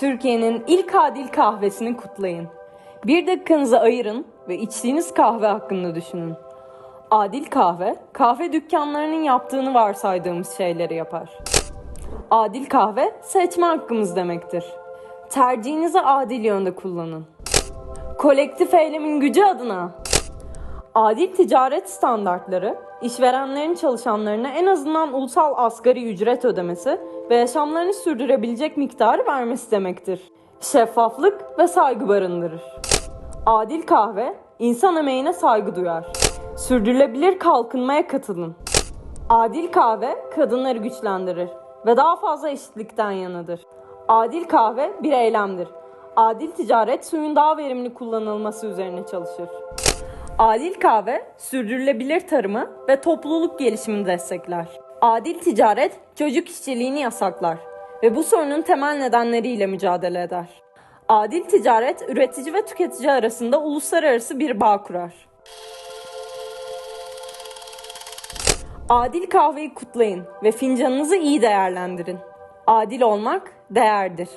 Türkiye'nin ilk adil kahvesini kutlayın. Bir dakikanızı ayırın ve içtiğiniz kahve hakkında düşünün. Adil kahve, kahve dükkanlarının yaptığını varsaydığımız şeyleri yapar. Adil kahve, seçme hakkımız demektir. Tercihinizi adil yönde kullanın. Kolektif eylemin gücü adına. Adil ticaret standartları, işverenlerin çalışanlarına en azından ulusal asgari ücret ödemesi ve yaşamlarını sürdürebilecek miktarı vermesi demektir. Şeffaflık ve saygı barındırır. Adil kahve, insan emeğine saygı duyar. Sürdürülebilir kalkınmaya katılın. Adil kahve, kadınları güçlendirir ve daha fazla eşitlikten yanıdır. Adil kahve bir eylemdir. Adil ticaret suyun daha verimli kullanılması üzerine çalışır. Adil kahve sürdürülebilir tarımı ve topluluk gelişimini destekler. Adil ticaret çocuk işçiliğini yasaklar ve bu sorunun temel nedenleriyle mücadele eder. Adil ticaret üretici ve tüketici arasında uluslararası bir bağ kurar. Adil kahveyi kutlayın ve fincanınızı iyi değerlendirin. Adil olmak değerdir.